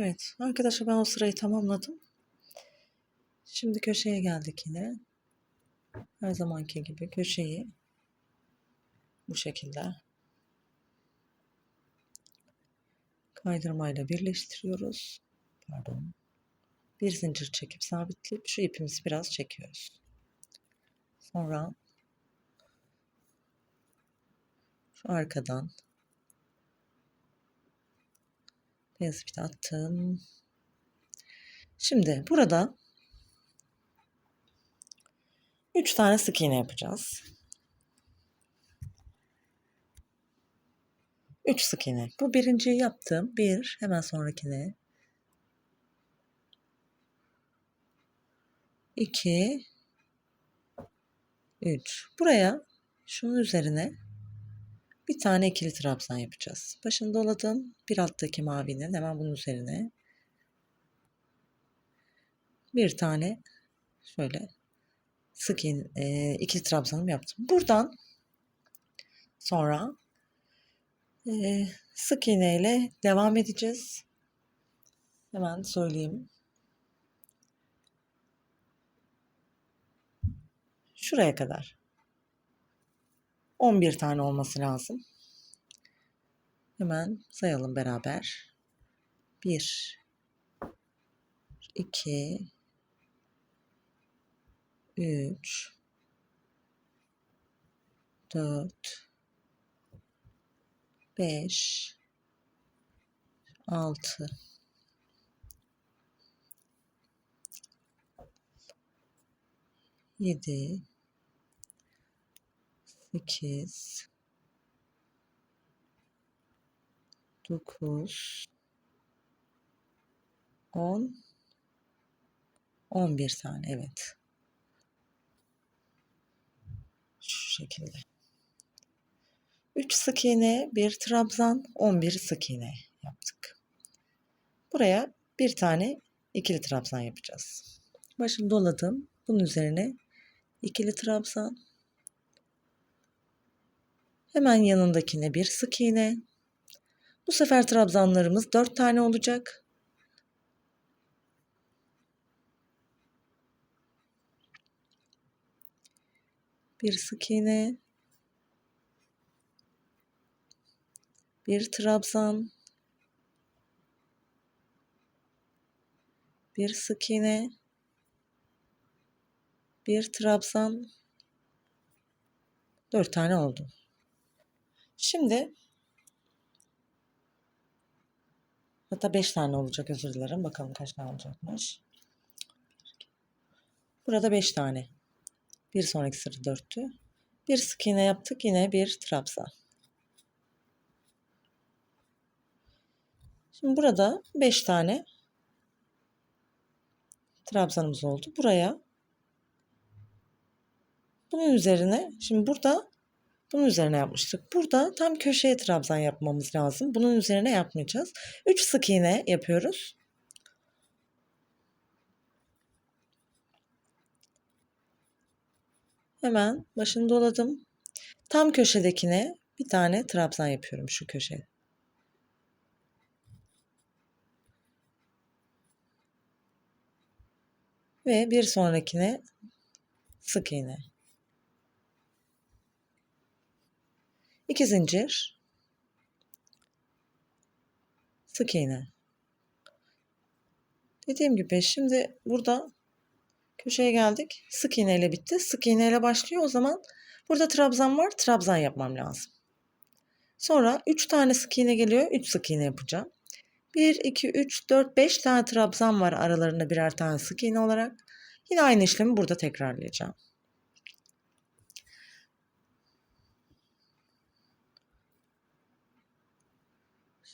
Evet arkadaşlar ben o sırayı tamamladım. Şimdi köşeye geldik yine. Her zamanki gibi köşeyi bu şekilde kaydırmayla birleştiriyoruz. Pardon. Bir zincir çekip sabitleyip şu ipimizi biraz çekiyoruz. Sonra şu arkadan beyaz ipini attım. Şimdi burada 3 tane sık iğne yapacağız. 3 sık iğne. Bu birinciyi yaptım. Bir, hemen sonrakine. 2 3. Buraya şunun üzerine bir tane ikili trabzan yapacağız. Başını doladım. Bir alttaki mavinin hemen bunun üzerine bir tane şöyle sık iğne, e, ikili trabzanım yaptım. Buradan sonra e, sık iğne ile devam edeceğiz. Hemen söyleyeyim. Şuraya kadar. 11 tane olması lazım. Hemen sayalım beraber. 1 2 3 4 5 6 7 8 9 10 11 tane evet. Şu şekilde. 3 sık iğne, 1 trabzan, 11 sık iğne yaptık. Buraya bir tane ikili trabzan yapacağız. Başını doladım. Bunun üzerine ikili trabzan. Hemen yanındakine bir sık iğne. Bu sefer trabzanlarımız 4 tane olacak. Bir sık iğne. Bir trabzan. Bir sık iğne. Bir trabzan. Dört tane oldu. Şimdi hatta beş tane olacak özür dilerim. Bakalım kaç tane olacakmış. Burada beş tane. Bir sonraki sıra dörttü. Bir sık iğne yaptık. Yine bir trabzan. Şimdi burada beş tane trabzanımız oldu. Buraya bunun üzerine şimdi burada bunun üzerine yapmıştık. Burada tam köşeye trabzan yapmamız lazım. Bunun üzerine yapmayacağız. 3 sık iğne yapıyoruz. Hemen başını doladım. Tam köşedekine bir tane trabzan yapıyorum şu köşeye. Ve bir sonrakine sık iğne. İki zincir. Sık iğne. Dediğim gibi şimdi burada köşeye geldik. Sık iğne ile bitti. Sık iğne ile başlıyor. O zaman burada trabzan var. Trabzan yapmam lazım. Sonra 3 tane sık iğne geliyor. 3 sık iğne yapacağım. 1, 2, 3, 4, 5 tane trabzan var aralarında birer tane sık iğne olarak. Yine aynı işlemi burada tekrarlayacağım.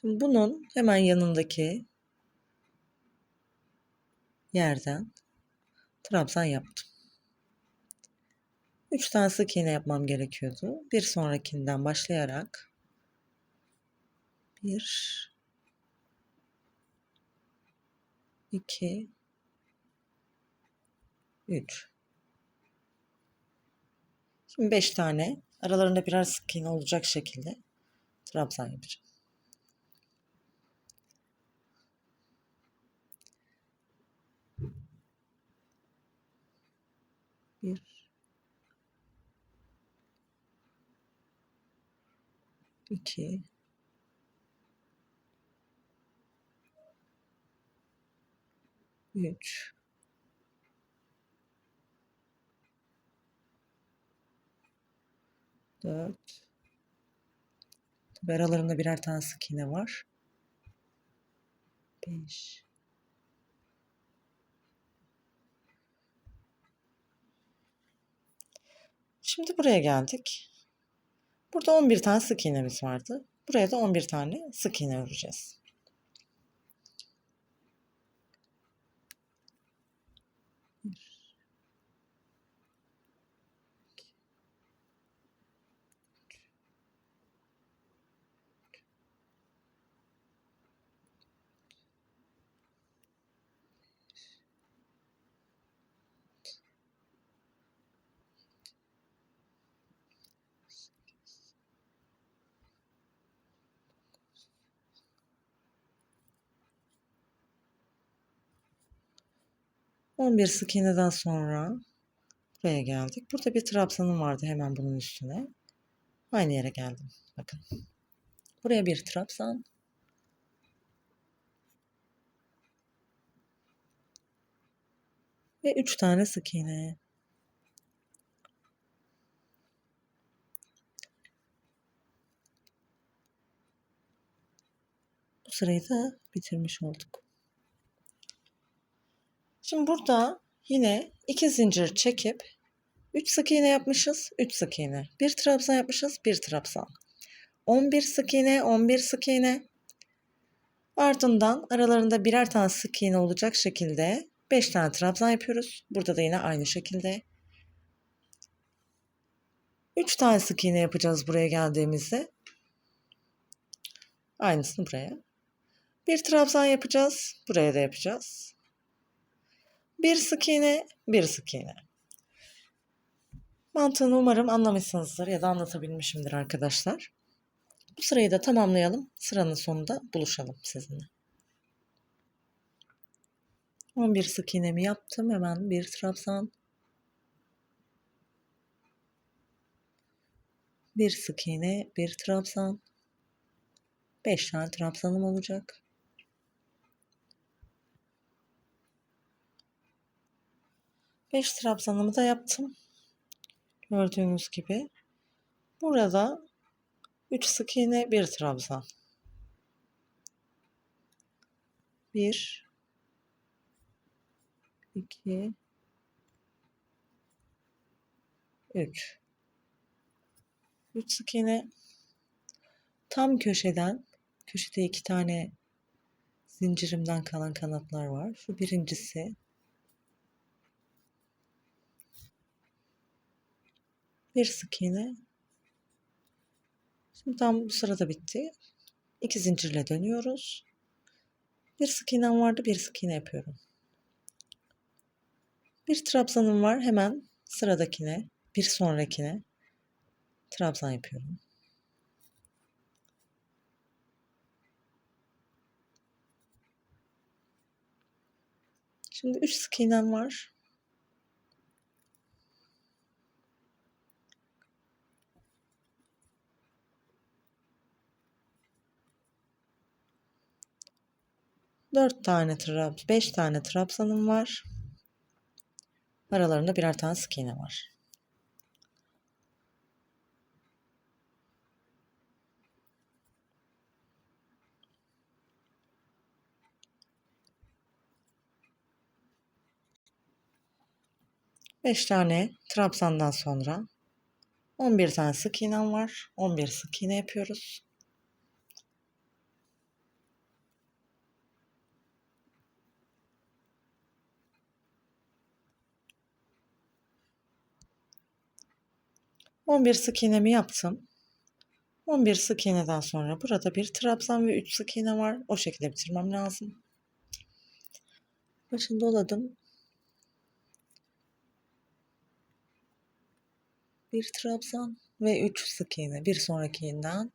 Şimdi bunun hemen yanındaki yerden trabzan yaptım. 3 tane sık iğne yapmam gerekiyordu. Bir sonrakinden başlayarak 1 2 3 Şimdi 5 tane aralarında birer sık iğne olacak şekilde trabzan yapacağım. Bir. İki. Üç. Dört. Tabii aralarında birer tane sık iğne var. Beş. Şimdi buraya geldik. Burada 11 tane sık iğnemiz vardı. Buraya da 11 tane sık iğne öreceğiz. 11 sık iğneden sonra buraya geldik. Burada bir trabzanım vardı hemen bunun üstüne. Aynı yere geldim. Bakın. Buraya bir trabzan. Ve 3 tane sık iğne. Bu sırayı da bitirmiş olduk. Şimdi burada yine iki zincir çekip 3 sık iğne yapmışız. 3 sık iğne. 1 trabzan yapmışız. 1 trabzan. 11 sık iğne, 11 sık iğne. Ardından aralarında birer tane sık iğne olacak şekilde 5 tane trabzan yapıyoruz. Burada da yine aynı şekilde. 3 tane sık iğne yapacağız buraya geldiğimizde. Aynısını buraya. Bir trabzan yapacağız. Buraya da yapacağız. Bir sık iğne, bir sık iğne. Mantığını umarım anlamışsınızdır ya da anlatabilmişimdir arkadaşlar. Bu sırayı da tamamlayalım. Sıranın sonunda buluşalım sizinle. 11 sık iğnemi yaptım. Hemen bir trabzan. Bir sık iğne, bir trabzan. 5 tane trabzanım olacak. Beş trabzanımı da yaptım. Gördüğünüz gibi. Burada 3 sık iğne, 1 trabzan. 1 2 3 3 sık iğne tam köşeden köşede iki tane zincirimden kalan kanatlar var. Şu birincisi bir sık iğne Şimdi tam bu sırada bitti. İki zincirle dönüyoruz. Bir sık iğnem vardı, bir sık iğne yapıyorum. Bir trabzanım var. Hemen sıradakine, bir sonrakine trabzan yapıyorum. Şimdi 3 sık iğnem var. Dört tane trab, beş tane trabzanım var. Aralarında birer tane sık iğne var. Beş tane trabzandan sonra 11 tane sık iğnem var. 11 sık iğne yapıyoruz. On bir sık iğnemi yaptım. 11 sık iğneden sonra burada bir trabzan ve 3 sık iğne var. O şekilde bitirmem lazım. Başını doladım. Bir trabzan ve 3 sık iğne. Bir sonraki iğneden